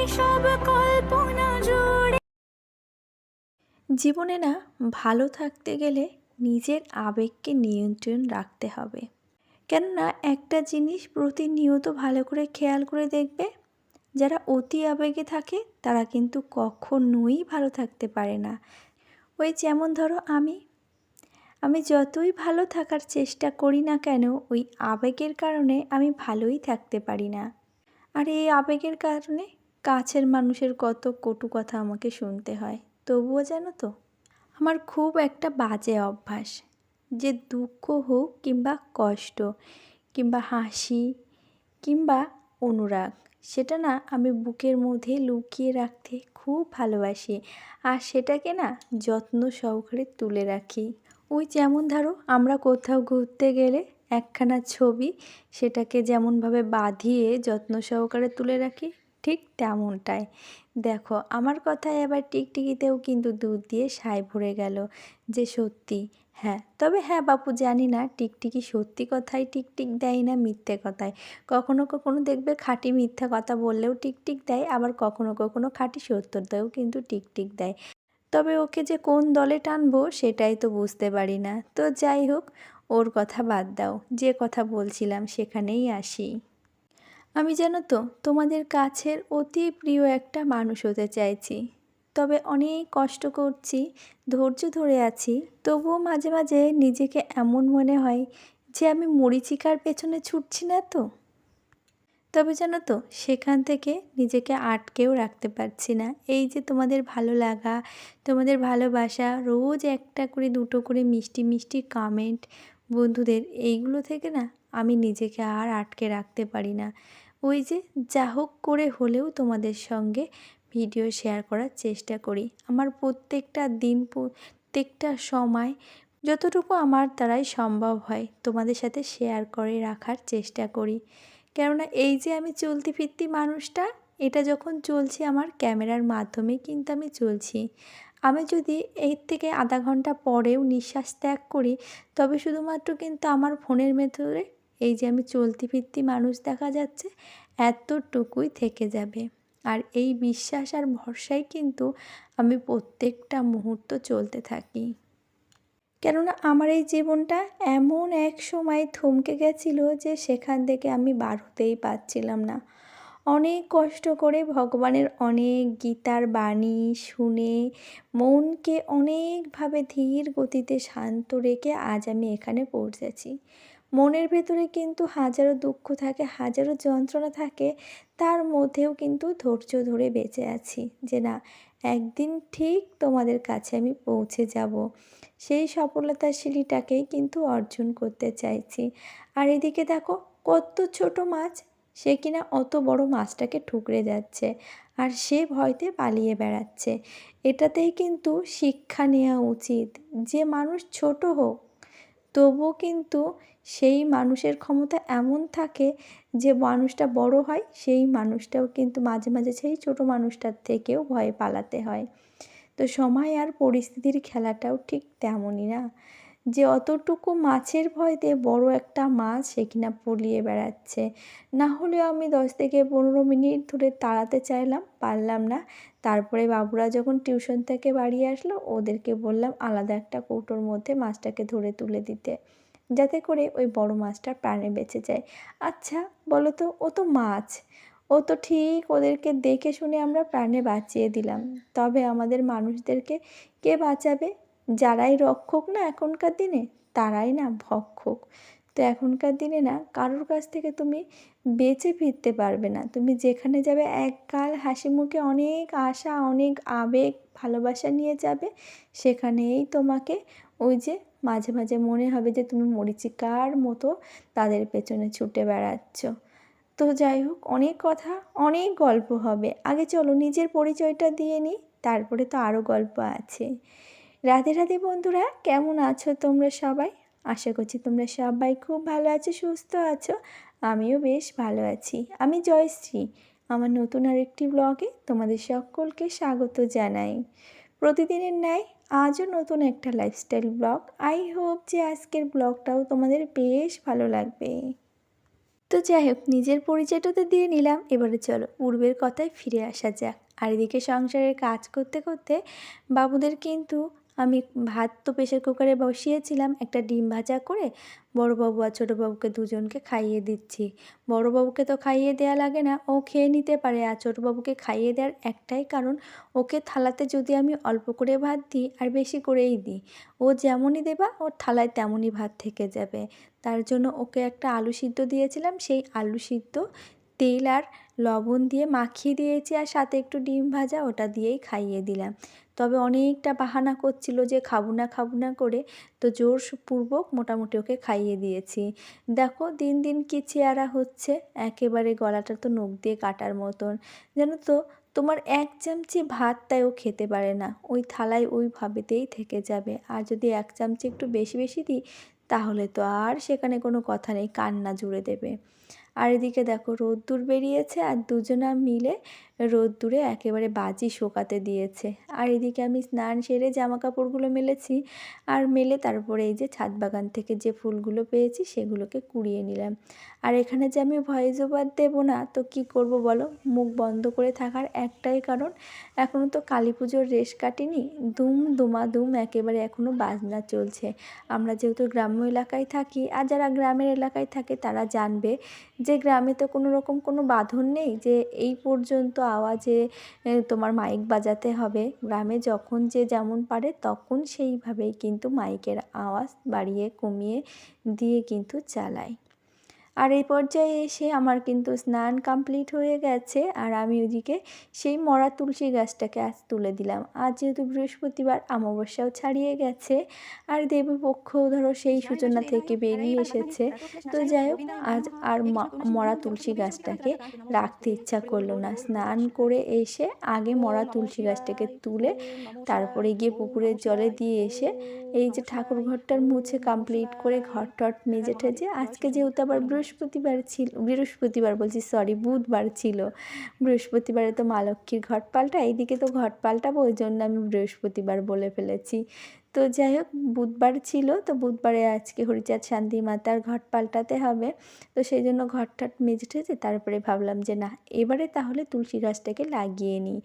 কল্পনা জুড়ে। জীবনে না ভালো থাকতে গেলে নিজের আবেগকে নিয়ন্ত্রণ রাখতে হবে। কেননা একটা জিনিস প্রতিনিয়ত ভালো করে খেয়াল করে দেখবে, যারা অতি আবেগে থাকে তারা কিন্তু কখনোই ভালো থাকতে পারে না। ওই যেমন ধরো আমি আমি যতই ভালো থাকার চেষ্টা করি না কেন ওই আবেগের কারণে আমি ভালোই থাকতে পারি না। আর এই আবেগের কারণে কাছের মানুষের কত কটু কথা আমাকে শুনতে হয়, তবুও জানো তো? আমার খুব একটা বাজে অভ্যাস যে দুঃখ হোক কিংবা কষ্ট, কিংবা হাসি, কিংবা অনুরাগ, সেটা না আমি বুকের মধ্যে লুকিয়ে রাখতে খুব ভালোবাসি। আর সেটাকে না যত্ন সহকারে তুলে রাখি। ওই যেমন ধরো আমরা কোথাও ঘুরতে গেলে একখানা ছবি সেটাকে যেমনভাবে বাঁধিয়ে যত্ন সহকারে তুলে রাখি ঠিক তেমনটাই। দেখো, আমার কথায় এবার টিকটিকিতেও কিন্তু দুধ দিয়ে সায় ভরে গেল যে সত্যি। হ্যাঁ তবে হ্যাঁ বাপু জানি না টিকটিকি সত্যি কথাই টিকটিক দেয় না মিথ্যে কথায়। কখনো কখনো দেখবে খাঁটি মিথ্যা কথা বললেও টিকটিক দেয়, আবার কখনো কখনো খাঁটি সত্যতাও কিন্তু টিকটিক দেয়। তবে ওকে যে কোন দলে টানবো সেটাই তো বুঝতে পারি না। তো যাই হোক, ওর কথা বাদ দাও, যে কথা বলছিলাম সেখানেই আসি। আমি জানো তো তোমাদের কাছের অতি প্রিয় একটা মানুষ হতে চাইছি। তবে অনেক কষ্ট করছি, ধৈর্য ধরে আছি, তবুও মাঝে মাঝে নিজেকে এমন মনে হয় যে আমি মরিচিকার পেছনে ছুটছি না তো। তবে জানো তো সেখান থেকে নিজেকে আটকেও রাখতে পারছি না। এই যে তোমাদের ভালো লাগা, তোমাদের ভালোবাসা, রোজ একটা করে দুটো করে মিষ্টি মিষ্টি কামেন্ট বন্ধুদের, এইগুলো থেকে না আমি নিজেকে আর আটকে রাখতে পারি না। ওই যে যা হোক করে হলেও তোমাদের সঙ্গে ভিডিও শেয়ার করার চেষ্টা করি। আমার প্রত্যেকটা দিন, প্রত্যেকটা সময় যতটুকু আমার দ্বারাই সম্ভব হয় তোমাদের সাথে শেয়ার করে রাখার চেষ্টা করি। কেননা এই যে আমি চলতি ফিরতি মানুষটা, এটা যখন চলছে আমার ক্যামেরার মাধ্যমে কিন্তু আমি চলছি। আমি যদি এর থেকে আধা ঘণ্টা পরেও নিঃশ্বাস ত্যাগ করি, তবে শুধুমাত্র কিন্তু আমার ফোনের ভেতরে এই যে আমি চলতি ফিরতি মানুষ দেখা যাচ্ছে, এতটুকুই থেকে যাবে। আর এই বিশ্বাস আর ভরসায় কিন্তু আমি প্রত্যেকটা মুহূর্ত চলতে থাকি। কেননা আমার এই জীবনটা এমন এক সময় থমকে গেছিল যে সেখান থেকে আমি বার হতেই পারছিলাম না। অনেক কষ্ট করে ভগবানের অনেক গীতার বাণী শুনে মনকে অনেকভাবে ধীর গতিতে শান্ত রেখে আজ আমি এখানে পৌঁছেছি। মনের ভেতরে কিন্তু হাজারো দুঃখ থাকে, হাজারো যন্ত্রণা থাকে, তার মধ্যেও কিন্তু ধৈর্য ধরে বেঁচে আছি যে না, একদিন ঠিক তোমাদের কাছে আমি পৌঁছে যাব। সেই সফলতার সিঁড়িটাকেই কিন্তু অর্জন করতে চাইছি। আর এদিকে দেখো, কত ছোট মাছ সে কিনা অত বড় মাছটাকে ঠুকরে যাচ্ছে আর সে ভয়তে পালিয়ে বেড়াচ্ছে। এটাতেই কিন্তু শিক্ষা নেওয়া উচিত, যে মানুষ ছোট হোক। তবুও কিন্তু সেই মানুষের ক্ষমতা এমন থাকে যে মানুষটা বড় হয়, সেই মানুষটাও কিন্তু মাঝে মাঝে সেই ছোটো মানুষটার থেকেও ভয়ে পালাতে হয়। তো সময় আর পরিস্থিতির খেলাটাও ঠিক তেমনই না। যে অতটুকু মাছের ভয়তে বড় একটা মাছ সে কিনা পলিয়ে বেড়াচ্ছে। না হলেও আমি দশ থেকে পনেরো মিনিট ধরে তাড়াতে চাইলাম, পারলাম না। তারপরে বাবুরা যখন টিউশন থেকে বাড়ি আসলো, ওদেরকে বললাম আলাদা একটা কৌটোর মধ্যে মাছটাকে ধরে তুলে দিতে, যাতে করে ওই বড় মাছটা প্রাণে বেঁচে যায়। আচ্ছা বলো তো, ও তো মাছ। ও তো ঠিক ওদেরকে দেখে শুনে আমরা প্রাণে বাঁচিয়ে দিলাম। তবে আমাদের মানুষদেরকে কে বাঁচাবে? যারাই রক্ষক না এখনকার দিনে, তারাই না ভক্ষক। তো এখনকার দিনে না, কারোর কাছ থেকে তুমি বেঁচে ফিরতে পারবে না। তুমি যেখানে যাবে, এককাল হাসি মুখে অনেক আশা, অনেক আবেগ, ভালোবাসা নিয়ে যাবে। সেখানেই তোমাকে ওই যে মাঝে মাঝে মনে হবে যে তুমি মরিচিকার মতো তাদের পেছনে ছুটে বেড়াচ্ছ। তো যাই হোক, অনেক কথা, অনেক গল্প হবে। আগে চলো, নিজের পরিচয়টা দিয়ে নিই, তারপরে তো আরও গল্প আছে। রাধে রাধে বন্ধুরা, কেমন আছো তোমরা সবাই? আশা করছি তোমরা সবাই খুব ভালো আছো, সুস্থ আছো। আমিও বেশ ভালো আছি। আমি জয়শ্রী, আমার নতুন আরেকটি ব্লগে তোমাদের সকলকে স্বাগত জানাই। প্রতিদিনের ন্যায় আজও নতুন একটা লাইফস্টাইল ব্লগ আই হোপ যে আজকের ব্লগটাও তোমাদের বেশ ভালো লাগবে। তো যাই হোক, নিজের পরিচয়টা তো দিয়ে নিলাম। এবারে চলো, পূর্বের কথায় ফিরে আসা যাক। আর এদিকে সংসারের কাজ করতে করতে বাবুদের কিন্তু আমি ভাত তো প্রেশার কুকারে বসিয়েছিলাম, একটা ডিম ভাজা করে বড়োবাবু আর ছোটোবাবুকে দুজনকে খাইয়ে দিচ্ছি। বড়োবাবুকে তো খাইয়ে দেওয়া লাগে না, ও খেয়ে নিতে পারে আর ছোটোবাবুকে খাইয়ে দেওয়ার একটাই কারণ, ওকে থালাতে যদি আমি অল্প করে ভাত দিই আর বেশি করেই দিই, ও যেমনই দেবা ওর থালায় তেমনই ভাত থেকে যাবে। তার জন্য ওকে একটা আলু সিদ্ধ দিয়েছিলাম, সেই আলু সিদ্ধ তেল আর লবণ দিয়ে মাখিয়ে দিয়েছি আর সাথে একটু ডিম ভাজা ওটা দিয়েই খাইয়ে দিলাম। তবে অনেকটা বাহানা করছিল যে খাব না খাব না করে তো জোরপূর্বক মোটামুটি ওকে খাইয়ে দিয়েছি। দেখো দিন দিন কি চেহারা হচ্ছে, একেবারে গলাটা তো নখ দিয়ে কাটার মতন। জানো তো, তোমার এক চামচি ভাত তাই ও খেতে পারে না, ওই থালায় ওইভাবেতেই থেকে যাবে। আর যদি এক চামচি একটু বেশি বেশি দিই, তাহলে তো আর সেখানে কোনো কথা নেই, কান্না জুড়ে দেবে। আর এদিকে দেখো রোদ্দুর বেরিয়েছে আর দুজনা মিলে রোদ্দুরে একেবারে বাজি শোকাতে দিয়েছে। আর এদিকে আমি স্নান সেরে জামা কাপড়গুলো মেলেছি আর মেলে তারপরে এই যে ছাদ বাগান থেকে যে ফুলগুলো পেয়েছি সেগুলোকে কুড়িয়ে নিলাম। আর এখানে যে আমি ভয়েস ওভার দেবো না, তো কি করব বলো? মুখ বন্ধ করে থাকার একটাই কারণ এখনও তো কালী পুজোর রেশ কাটিনি দুম দুমা দুম একেবারে এখনও বাজনা চলছে। আমরা যেহেতু গ্রাম্য এলাকায় থাকি, আর যারা গ্রামের এলাকায় থাকে তারা জানবে যে গ্রামে তো কোনো রকম কোনো বাঁধন নেই, যে এই পর্যন্ত আওয়াজে তোমার মাইক বাজাতে হবে। গ্রামে যখন যে যেমন পারে তখন সেইভাবেই কিন্তু মাইকের আওয়াজ বাড়িয়ে, কমিয়ে দিয়ে কিন্তু চালায়। আর এই পর্যায়ে এসে আমার কিন্তু স্নান কমপ্লিট হয়ে গেছে আর আমি ওদিকে সেই মরা তুলসী গাছটাকে আজ তুলে দিলাম। আজ যেহেতু বৃহস্পতিবার অমাবস্যাও ছাড়িয়ে গেছে আর দেবীপক্ষও ধরো সেই সূচনা থেকে বেরিয়ে এসেছে। তো যাই হোক আজ আর ম- মরা তুলসী গাছটাকে রাখতে ইচ্ছা করল না। স্নান করে এসে আগে মরা তুলসী গাছটাকে তুলে তারপরে গিয়ে পুকুরের জলে দিয়ে এসে এই যে ঠাকুর ঘরটার মুছে কমপ্লিট করে ঘর টট মেজে ঠেজে আজকে যেহেতু আবার বৃহস্পতিবার ছিল, বৃহস্পতিবার বলছি সরি বুধবার ছিল। বৃহস্পতিবারে তো মা লক্ষ্মীর ঘট পাল্টা এইদিকে তো ঘট পাল্টাবো ওই জন্য আমি বৃহস্পতিবার বলে ফেলেছি। তো যাই হোক, বুধবার ছিল, তো বুধবারে আজকে হরিচাঁদ শান্তি মাতার ঘট পাল্টাতে হবে। তো সেই জন্য ঘর টট মেজে ঠেজে তারপরে ভাবলাম যে না, এবারে তাহলে তুলসী গাছটাকে লাগিয়ে নিই।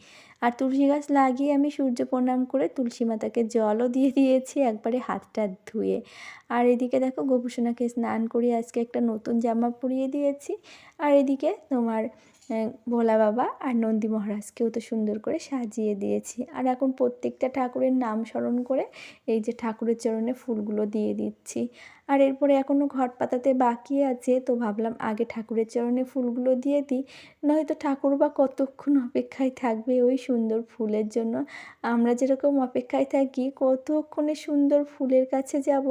আর তুলসী গাছ লাগিয়ে আমি সূর্য প্রণাম করে তুলসী মাতাকে জলও দিয়ে দিয়েছি, একবারে হাতটা ধুয়ে। আর এদিকে দেখো, গোপুসোনাকে স্নান করিয়ে আজকে একটা নতুন জামা পরিয়ে দিয়েছি। আর এদিকে তোমার ভোলা বাবা আর নন্দী মহারাজকেও তো সুন্দর করে সাজিয়ে দিয়েছি। আর এখন প্রত্যেকটা ঠাকুরের নাম স্মরণ করে এই যে ঠাকুরের চরণে ফুলগুলো দিয়ে দিচ্ছি। আর এরপরে এখনও ঘট পাতাতে বাকি আছে, তো ভাবলাম আগে ঠাকুরের চরণে ফুলগুলো দিয়ে দিই। নয়তো ঠাকুর বা কতক্ষণ অপেক্ষায় থাকবে ওই সুন্দর ফুলের জন্য। আমরা যেরকম অপেক্ষায় থাকি, কতক্ষণে সুন্দর ফুলের কাছে যাব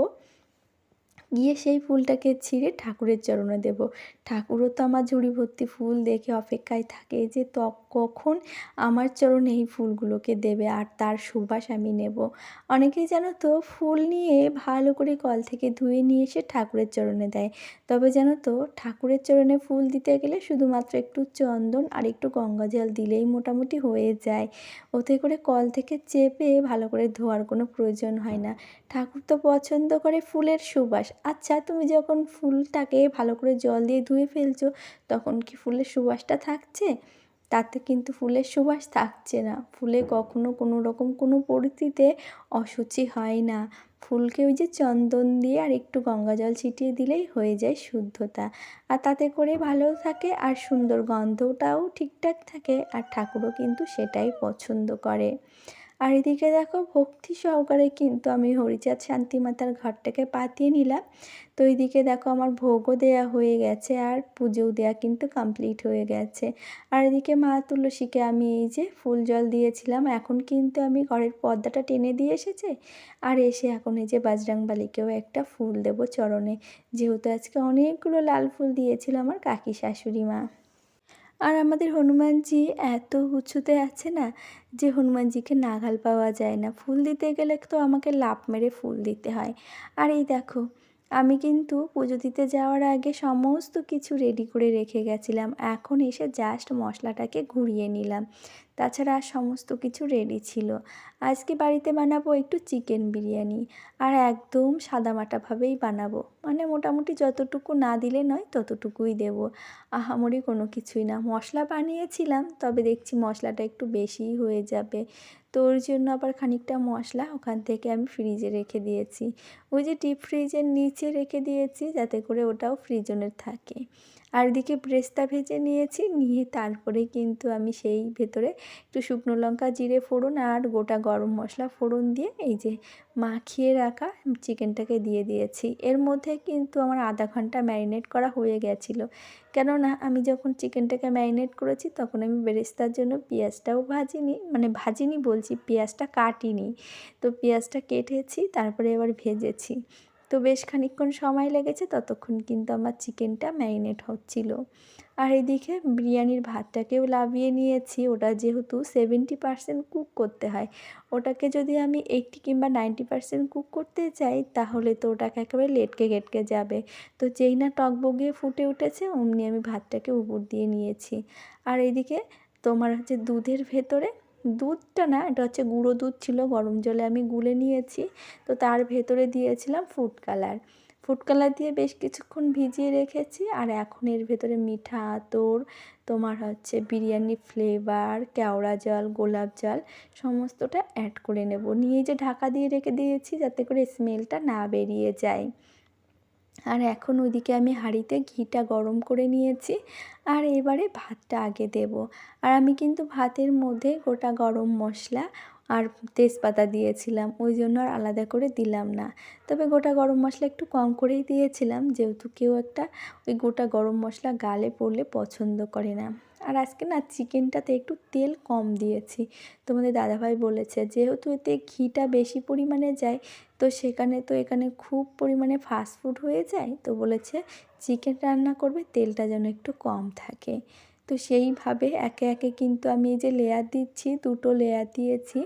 গিয়ে সেই ফুলটাকে ছিঁড়ে ঠাকুরের চরণে দেব। ঠাকুরও তো আমার ঝুড়ি ভর্তি ফুল দেখে অপেক্ষায় থাকে যে ত কখন আমার চরণে এই ফুলগুলোকে দেবে আর তার সুবাস আমি নেব। অনেকেই জানো তো, ফুল নিয়ে ভালো করে কল থেকে ধুয়ে নিয়ে এসে ঠাকুরের চরণে দেয়। তবে জানো তো, ঠাকুরের চরণে ফুল দিতে গেলে শুধুমাত্র একটু চন্দন আর একটু গঙ্গা জল দিলেই মোটামুটি হয়ে যায়। ওতে করে কল থেকে চেপে ভালো করে ধোয়ার কোনো প্রয়োজন হয় না। ঠাকুর তো পছন্দ করে ফুলের সুবাস। আচ্ছা তুমি যখন ফুলটাকে ভালো করে জল দিয়ে ধুয়ে ফেলছো, তখন কি ফুলের সুবাসটা থাকছে? তাতে কিন্তু ফুলের সুবাস থাকছে না। ফুলে কখনো কোনো রকম কোনো পরিস্থিতিতে অসুচি হয় না। ফুলকে ওই যে চন্দন দিয়ে আর একটু গঙ্গা জল ছিটিয়ে দিলেই হয়ে যায় শুদ্ধতা। আর তাতে করে ভালো থাকে আর সুন্দর গন্ধটাও ঠিকঠাক থাকে আর ঠাকুরও কিন্তু সেটাই পছন্দ করে। আর এদিকে দেখো, ভক্তি সহকারে কিন্তু আমি হরিচাঁদ শান্তিমাতার ঘরটাকে পাতিয়ে নিলাম। তো এইদিকে দেখো, আমার ভোগও দেয়া হয়ে গেছে আর পুজোও দেয়া কিন্তু কমপ্লিট হয়ে গেছে। আর এদিকে মা তুলসীকে আমি এই যে ফুল জল দিয়েছিলাম, এখন কিন্তু আমি ঘরের পর্দাটা টেনে দিয়ে এসেছে। আর এসে এখন এই যে বাজরাংবালিকেও একটা ফুল দেবো চরণে। যেহেতু আজকে অনেকগুলো লাল ফুল দিয়েছিল আমার কাকি শাশুড়ি মা। আর আমাদের হনুমানজি এত উঁচুতে আছে না যে হনুমানজিকে নাগাল পাওয়া যায় না। ফুল দিতে গেলে তো আমাকে লাভ মেরে ফুল দিতে হয়। আর এই দেখো, আমি কিন্তু পুজো দিতে যাওয়ার আগে সমস্ত কিছু রেডি করে রেখে গেছিলাম। এখন এসে জাস্ট মশলাটাকে ঘুরিয়ে নিলাম। তাছাড়া আর সমস্ত কিছু রেডি ছিল। আজকে বাড়িতে বানাবো একটু চিকেন বিরিয়ানি। আর একদম সাদামাটাভাবেই বানাবো। মানে মোটামুটি যতটুকু না দিলে নয়, ততটুকুই দেব। আহামরি কোনো কিছুই না। মশলা বানিয়েছিলাম, তবে দেখছি মশলাটা একটু বেশিই হয়ে যাবে। তো ওর জন্য আবার খানিকটা মশলা ওখান থেকে আমি ফ্রিজে রেখে দিয়েছি। ওই যে ডিপ ফ্রিজের নিচে রেখে দিয়েছি, যাতে করে ওটাও ফ্রিজনের থাকে। আর এদিকে ব্রেস্তা ভেজে নিয়েছি, নিয়ে তারপরে কিন্তু আমি সেই ভেতরে একটু শুকনো লঙ্কা, জিরে ফোড়ন আর গোটা গরম মশলা ফোড়ন দিয়ে এই যে মাখিয়ে রাখা চিকেনটাকে দিয়ে দিয়েছি। এর মধ্যে কিন্তু আমার আধা ঘণ্টা ম্যারিনেট করা হয়ে গেছিল। কেননা আমি যখন চিকেনটাকে ম্যারিনেট করেছি তখন আমি বেরেস্তার জন্য পেঁয়াজটাও ভাজিনি মানে ভাজিনি বলছি, পেঁয়াজটা কাটিনি। তো পেঁয়াজটা কেটেছি, তারপরে এবার ভেজেছি। তো বেশ খানিকক্ষণ সময় লেগেছে, ততক্ষণ কিন্তু আমার চিকেনটা ম্যারিনেট হচ্ছিল। আর এদিকে বিরিয়ানির ভাতটাকেও লাভিয়ে নিয়েছি। ওটা যেহেতু সেভেন্টি পার্সেন্ট কুক করতে হয়, ওটাকে যদি আমি এইটটি কিংবা নাইনটি পার্সেন্ট কুক করতে চাই, তাহলে তো ওটাকে একেবারে লেটকে গেটকে যাবে। তো যেই না টক বগিয়ে ফুটে উঠেছে, অমনি আমি ভাতটাকে উপর দিয়ে নিয়েছি। আর এদিকে তোমার হচ্ছে দুধের ভেতরে দুধটা না, এটা হচ্ছে গুঁড়ো দুধ ছিল, গরম জলে আমি গুলে নিয়েছি। তো তার ভেতরে দিয়েছিলাম ফুড কালার। ফুড কালার দিয়ে বেশ কিছুক্ষণ ভিজিয়ে রেখেছি, আর এখন এর ভেতরে মিঠা আতর, তোমার হচ্ছে বিরিয়ানি ফ্লেভার কেওড়া জল, গোলাপ জল, সমস্তটা অ্যাড করে নেব। নিয়ে যে ঢাকা দিয়ে রেখে দিয়েছি, যাতে করে স্মেলটা না বেরিয়ে যায়। আর এখন ওইদিকে আমি হাঁড়িতে ঘিটা গরম করে নিয়েছি আর এবারে ভাতটা আগে দেব। আর আমি কিন্তু ভাতের মধ্যে গোটা গরম মশলা আর তেজপাতা দিয়েছিলাম, ওই জন্য আর আলাদা করে দিলাম না। তবে গোটা গরম মশলা একটু কম করেই দিয়েছিলাম, যেহেতু কেউ একটা ওই গোটা গরম মশলা গালে পড়লে পছন্দ করে না। আর আজকে না চিকেনটাতে একটু তেল কম দিয়েছি। তোমাদের দাদাভাই বলেছে, যেহেতু এতে ঘিটা বেশি পরিমাণে যায়, তো সেখানে, তো এখানে খুব পরিমাণে ফাস্টফুড হয়ে যায়, তো বলেছে চিকেন রান্না করবে, তেলটা যেন একটু কম থাকে। তো সেইভাবে একে একে কিন্তু আমি এই যে লেয়ার দিচ্ছি, দুটো লেয়ার দিয়েছি।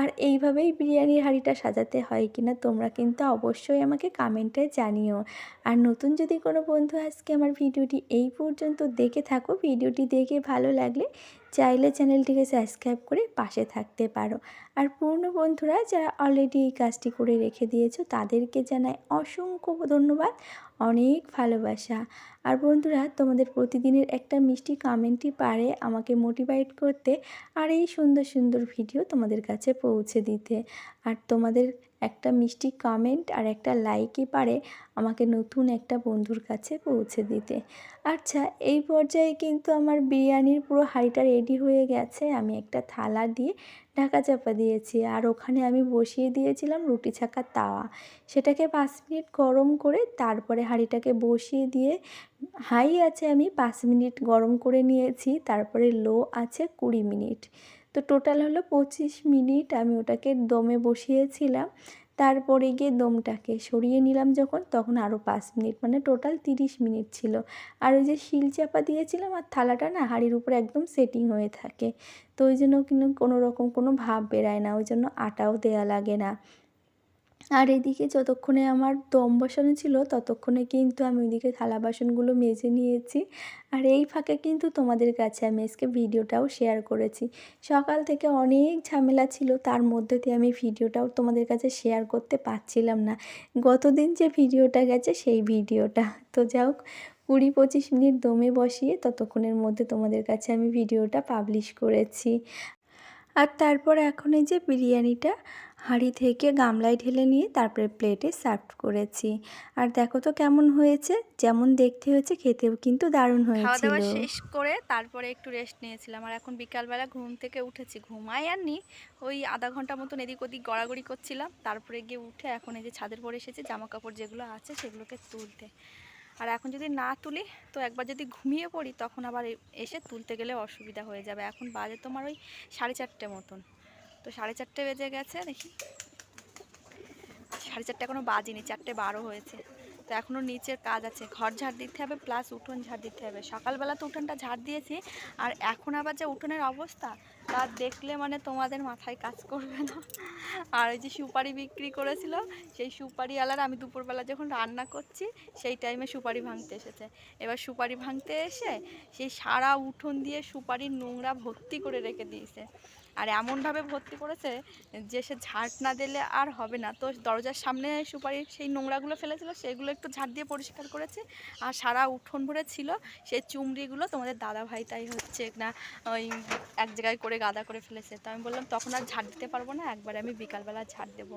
আর এইভাবেই বিরিয়ানির হাঁড়িটা সাজাতে হয় কিনা তোমরা কিন্তু অবশ্যই আমাকে কমেন্টে জানিও। আর নতুন যদি কোনো বন্ধু আজকে আমার ভিডিওটি এই পর্যন্ত দেখে থাকো, ভিডিওটি দেখে ভালো লাগলে চাইলে চ্যানেলটিকে সাবস্ক্রাইব করে পাশে থাকতে পারো। আর পুরনো বন্ধুরা, যারা অলরেডি এই কাজটি করে রেখে দিয়েছ, তাদেরকে জানাই অসংখ্য ধন্যবাদ, অনেক ভালোবাসা। আর বন্ধুরা, তোমাদের প্রতিদিনের একটা মিষ্টি কমেন্টই পারে আমাকে মোটিভেট করতে, আর এই সুন্দর সুন্দর ভিডিও তোমাদের কাছে পৌঁছে দিতে। আর তোমাদের একটা মিষ্টি কমেন্ট আর একটা লাইকই পারে আমাকে নতুন একটা বন্ধুর কাছে পৌঁছে দিতে। আচ্ছা এই পর্যায়ে কিন্তু আমার বিরিয়ানির পুরো হাঁড়িটা রেডি হয়ে গেছে। আমি একটা থালা দিয়ে ঢাকা চাপা দিয়েছি আর ওখানে আমি বসিয়ে দিয়েছিলাম রুটি ছাকার তাওয়া। সেটাকে পাঁচ মিনিট গরম করে তারপরে হাঁড়িটাকে বসিয়ে দিয়ে হাই আছে আমি পাঁচ মিনিট গরম করে নিয়েছি, তারপরে লো আছে কুড়ি মিনিট। তো টোটাল হলো পঁচিশ মিনিট আমি ওটাকে দমে বসিয়েছিলাম। তারপরে গিয়ে দমটাকে সরিয়ে নিলাম যখন, তখন আরও পাঁচ মিনিট মানে টোটাল তিরিশ মিনিট ছিল। আর ওই যে শিল চাপা দিয়েছিলাম আর থালাটা না হাড়ির উপরে একদম সেটিং হয়ে থাকে। তো ওই জন্য কিন্তু কোনো রকম কোনো ভাব বেরায় না, ওই জন্য আটাও দেয়া লাগে না। আর এদিকে যতক্ষণে আমার দম বসানো ছিল, ততক্ষণে কিন্তু আমি ওইদিকে থালা বাসনগুলো মেজে নিয়েছি। আর এই ফাঁকে কিন্তু তোমাদের কাছে আমি আজকে ভিডিওটাও শেয়ার করেছি। সকাল থেকে অনেক ঝামেলা ছিল, তার মধ্যে দিয়ে আমি ভিডিওটাও তোমাদের কাছে শেয়ার করতে পারছিলাম না। গতদিন যে ভিডিওটা গেছে, সেই ভিডিওটা। তো যাই কুড়ি পঁচিশ মিনিট দমে বসিয়ে ততক্ষণের মধ্যে তোমাদের কাছে আমি ভিডিওটা পাবলিশ করেছি। আর তারপর এখন এই যে বিরিয়ানিটা হাঁড়ি থেকে গামলায় ঢেলে নিয়ে তারপরে প্লেটে সার্ভ করেছি। আর দেখো তো কেমন হয়েছে, যেমন দেখতে হয়েছে, খেতেও কিন্তু দারুণ খাওয়া দাওয়া শেষ করে তারপরে একটু রেস্ট নিয়েছিলাম। আর এখন বিকালবেলা ঘুম থেকে উঠেছি। ঘুমাই আর নি, ওই আধা ঘণ্টা মতন এদিক ওদিক গড়াগড়ি করছিলাম। তারপরে গিয়ে উঠে এখন এই যে ছাদের পরে এসেছি জামা কাপড় যেগুলো আছে সেগুলোকে তুলতে। আর এখন যদি না তুলি, তো একবার যদি ঘুমিয়ে পড়ি, তখন আবার এসে তুলতে গেলে অসুবিধা হয়ে যাবে। এখন বাজে তোমার ওই সাড়ে চারটে মতন। তো সাড়ে চারটে বেজে গেছে, দেখি। সাড়ে চারটে এখনও বাজিনি, চারটে বারো হয়েছে। তো এখনও নিচের কাজ আছে, ঘর ঝাড় দিতে হবে, প্লাস উঠোন ঝাড় দিতে হবে। সকালবেলা তো উঠোনটা ঝাড় দিয়েছি, আর এখন আবার যে উঠোনের অবস্থা, তা দেখলে মানে তোমাদের মাথায় কাজ করবে না। আর ওই যে সুপারি বিক্রি করেছিল, সেই সুপারিওয়ালার আমি দুপুরবেলা যখন রান্না করছি, সেই টাইমে সুপারি ভাঙতে এসেছে। এবার সুপারি ভাঙতে এসে সেই সারা উঠোন দিয়ে সুপারির নোংরা ভর্তি করে রেখে দিয়েছে। আর এমনভাবে ভর্তি করেছে যে সে ঝাড় না দিলে আর হবে না। তো দরজার সামনে সুপারির সেই নোংরাগুলো ফেলেছিল, সেগুলো একটু ঝাড় দিয়ে পরিষ্কার করেছে। আর সারা উঠোন ভরে ছিল সেই চুমড়িগুলো তোমাদের দাদা ভাই তাই হচ্ছে না ওই এক জায়গায় করে গাদা করে ফেলেছে। তো আমি বললাম, তখন আর ঝাড় দিতে পারব না, একবার আমি বিকালবেলা ঝাড় দেবো।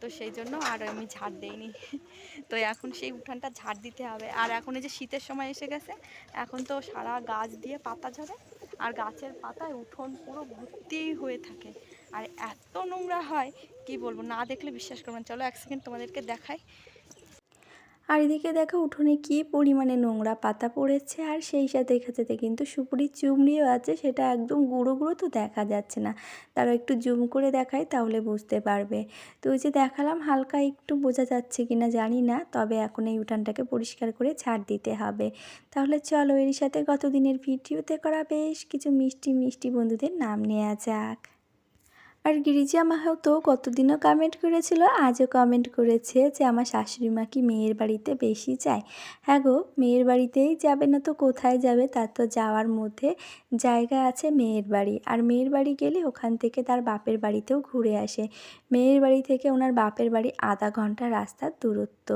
তো সেই জন্য আর আমি ঝাড় দেইনি। তো এখন সেই উঠানটা ঝাড় দিতে হবে। আর এখন এই যে শীতের সময় এসে গেছে, এখন তো সারা গাছ দিয়ে পাতা ঝরে। আর গাছের পাতায় উঠোন পুরো ভর্তি হয়ে থাকে। আর এত নোংরা হয়, কি বলব? না দেখলে বিশ্বাস করবেন চলো এক সেকেন্ড তোমাদেরকে দেখাই। আর এদিকে দেখো উঠোনে কি পরিমাণে নোংরা পাতা পড়েছে, আর সেই সাথে সাথে কিন্তু সুপুরির চুমড়িও আছে, সেটা একদম গুঁড়ো গুঁড়ো তো দেখা যাচ্ছে না। তারা একটু জুম করে দেখায় তাহলে বুঝতে পারবে। তো ওই যে দেখালাম, হালকা একটু বোঝা যাচ্ছে কি না জানি না, তবে এখন এই উঠানটাকে পরিষ্কার করে ছাড় দিতে হবে। তাহলে চলো এর সাথে গত দিনের ভিডিওতে করা বেশ কিছু মিষ্টি মিষ্টি বন্ধুদের নাম নেওয়া যাক। আর গিরিজা মাহাও তো কতদিনও কমেন্ট করেছিল, আজও কমেন্ট করেছে যে আমার শাশুড়ি মা কি মেয়ের বাড়িতে বেশি যায় হ্যাঁ গো, মেয়ের বাড়িতেই যাবে না তো কোথায় যাবে? তার তো যাওয়ার মধ্যে জায়গা আছে মেয়ের বাড়ি। আর মেয়ের বাড়ি গেলে ওখান থেকে তার বাপের বাড়িতেও ঘুরে আসে। মেয়ের বাড়ি থেকে ওনার বাপের বাড়ি আধা ঘণ্টা রাস্তার দূরত্ব।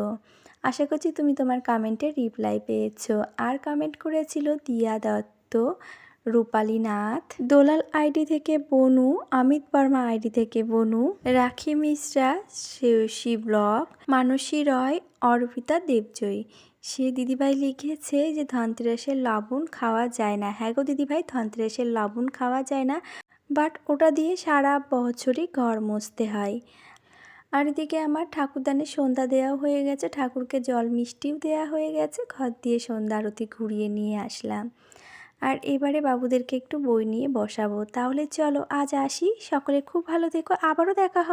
আশা করছি তুমি তোমার কমেন্টে রিপ্লাই পেয়েছ। আর কমেন্ট করেছিল দিয়া দত্ত রূপালী নাথ দোলাল আইডি থেকে বনু, অমিত বর্মা আইডি থেকে বনু, রাখি মিশ্রা শ্রেয়সী ব্লগ মানসী রয়, অর্পিতা দেবজয়ী। সে দিদিভাই লিখেছে যে, ধনতেরাসের লবণ খাওয়া যায় না। হ্যাঁ গো দিদিভাই, ধনতেরাসের লবণ খাওয়া যায় না, বাট ওটা দিয়ে সারা বছরই ঘর মুছতে হয়। আর এদিকে আমার ঠাকুরদানের সন্ধ্যা দেওয়া হয়ে গেছে, ঠাকুরকে জল মিষ্টিও দেওয়া হয়ে গেছে, ঘর দিয়ে সন্ধ্যা আরতি ঘুরিয়ে নিয়ে আসলাম। আর এবারে বাবুদেরকে একটু বই নিয়ে বসাবো। তাহলে চলো, আজ আসি। সকলে খুব ভালো থেকো। আবারও দেখা হবে।